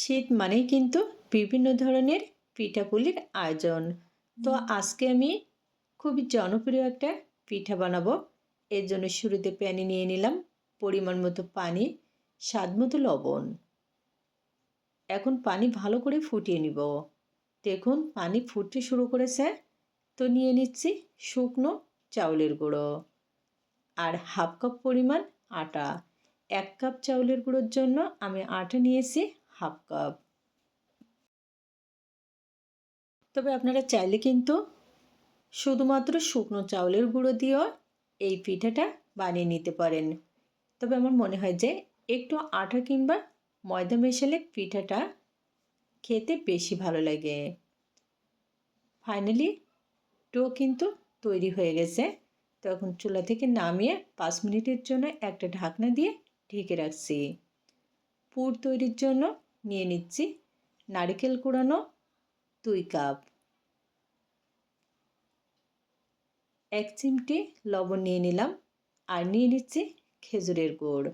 শীত মানেই কিন্তু বিভিন্ন ধরনের পিঠাপুলির আয়োজন। তো আজকে আমি খুবই জনপ্রিয় একটা পিঠা বানাবো। এর জন্য শুরুতে প্যানে নিয়ে নিলাম পরিমাণ মতো পানি স্বাদ মতো লবণ। এখন পানি ভালো করে ফুটিয়ে নিব। দেখুন পানি ফুটতে শুরু করেছে। তো নিয়ে নিচ্ছি শুকনো চাউলের গুঁড়ো আর হাফ কাপ পরিমাণ আটা। এক কাপ চাউলের গুঁড়োর জন্য আমি আটা নিয়েছি হাফ কাপ। তবে আপনারা চাইলে কিন্তু শুধুমাত্র শুকনো চাউলের গুঁড়ো দিয়েও এই পিঠাটা বানিয়ে নিতে পারেন। তবে আমার মনে হয় যে একটু আটা কিংবা ময়দা মেশালে পিঠাটা খেতে বেশি ভালো লাগে। ফাইনালি ডো কিন্তু তৈরি হয়ে গেছে। তখন চুলা থেকে নামিয়ে পাঁচ মিনিটের জন্য একটা ঢাকনা দিয়ে ঢেকে রাখছি। পুর তৈরির জন্য নিয়ে নিচ্ছি। নারিকেল কুড়ানো দুই কাপ। এক চিমটি লবণ নিয়ে নিলাম আর নিয়ে নিচ্ছি খেজুরের গুড়।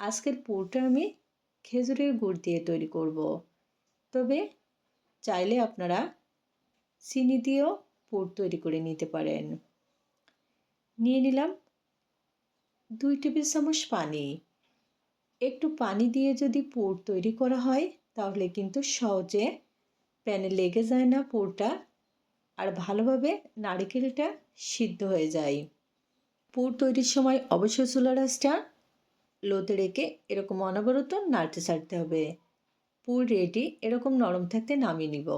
আজকের পুরটা আমি খেজুরের গুড় দিয়ে তৈরি করব। তবে চাইলে আপনারা চিনি দিয়েও পুর তৈরি করে নিতে পারেন। নিয়ে নিলাম দুই টেবিল চামচ পানি। একটু পানি দিয়ে যদি পুর তৈরি করা হয়, তাহলে কিন্তু সহজে প্যানে লেগে যায় না পুরটা আর ভালোভাবে নারিকেলটা সিদ্ধ হয়ে যায়। পুর তৈরির সময় অবশ্যই চুলা রাসটা লোতে রেখে এরকম অনবরত নাড়তে ছাড়তে হবে। পুর রেডি, এরকম নরম থাকতে নামিয়ে নিব,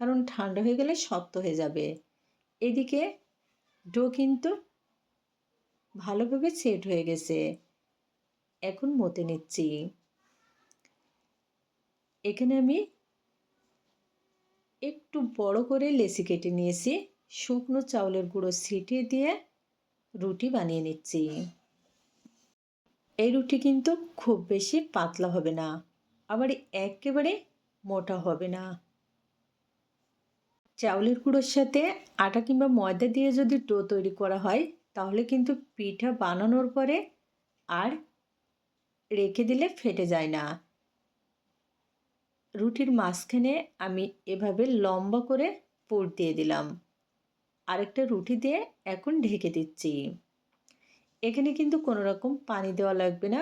কারণ ঠান্ডা হয়ে গেলে শক্ত হয়ে যাবে। এদিকে ডো কিন্তু ভালোভাবে সেট হয়ে গেছে। এখন মতে নিচ্ছি। এখানে আমি একটু বড় করে লেসি কেটে নিয়েছি, শুকনো চাউলের গুঁড়ো ছিটিয়ে দিয়ে রুটি বানিয়ে নিচ্ছি। এই রুটি কিন্তু খুব বেশি পাতলা হবে না, আবার একেবারে মোটা হবে না। চাউলের গুঁড়োর সাথে আটা কিংবা ময়দা দিয়ে যদি ডো তৈরি করা হয়, তাহলে কিন্তু পিঠা বানানোর পরে আর রেখে দিলে ফেটে যায় না। রুটির মাঝখানে আমি এভাবে লম্বা করে পুর দিয়ে দিলাম। আরেকটা রুটি দিয়ে এখন ঢেকে দিচ্ছি। এখানে কিন্তু কোনো রকম পানি দেওয়া লাগবে না।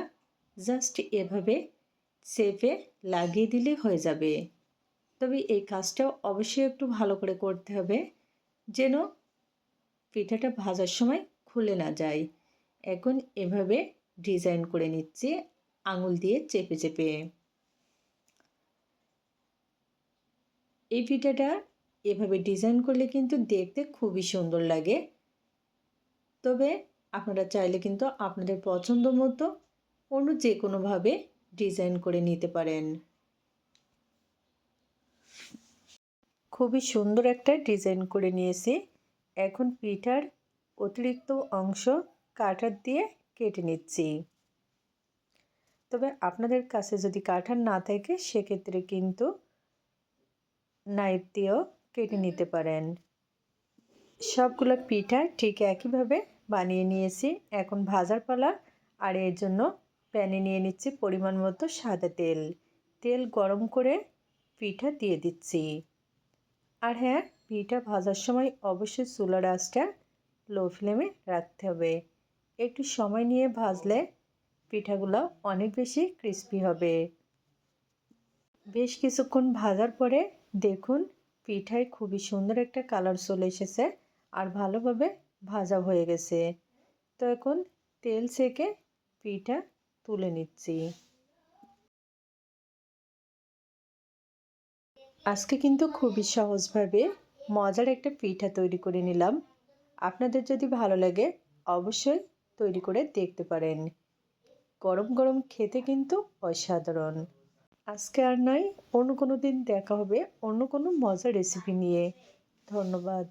জাস্ট এভাবে সেপে লাগিয়ে দিলে হয়ে যাবে। তবে এই কাজটাও অবশ্যই একটু ভালো করে করতে হবে, যেন পিঠাটা ভাজার সময় খুলে না যায়। এখন এভাবে ডিজাইন করে নিচ্ছি। আঙুল দিয়ে চেপে চেপে। এই পিঠাটা এভাবে ডিজাইন করলে কিন্তু দেখতে খুবই সুন্দর লাগে। তবে আপনারা চাইলে কিন্তু আপনাদের পছন্দ মতো অন্য যে কোনোভাবে ডিজাইন করে নিতে পারেন। খুবই সুন্দর একটা ডিজাইন করে নিয়েছি। এখন পিঠার অতিরিক্ত অংশ কাটার দিয়ে কেটে নিচ্ছি। তবে আপনাদের কাছে যদি কাঠার না থাকে সেক্ষেত্রে কিন্তু নাইফ দিয়েও কেটে নিতে পারেন। সবগুলো পিঠা ঠিক একইভাবে বানিয়ে নিয়েছি। এখন ভাজার পালা আর এর জন্য প্যানে নিয়ে নিচ্ছি পরিমাণ মতো সাদা তেল। তেল গরম করে পিঠা দিয়ে দিচ্ছি। আর হ্যাঁ পিঠা ভাজার সময় অবশ্যই চুলার আঁচটা লো ফ্লেমে রাখতে হবে। একটু সময় নিয়ে ভাজলে পিঠাগুলো অনেক বেশি ক্রিস্পি হবে। বেশ কিছুক্ষণ ভাজার পরে দেখুন পিঠায় খুবই সুন্দর একটা কালার চলে এসেছে আর ভালোভাবে ভাজা হয়ে গেছে। তো এখন তেল সেকে পিঠা তুলে নিচ্ছি। আজকে কিন্তু খুবই সহজভাবে মজার একটা পিঠা তৈরি করে নিলাম। আপনাদের যদি ভালো লাগে অবশ্যই তৈরি করে দেখতে পারেন। গরম গরম খেতে কিন্তু অসাধারণ। আজকে আর নয়, অন্য কোনো দিন দেখা হবে, অন্য কোনো মজার রেসিপি নিয়ে। ধন্যবাদ।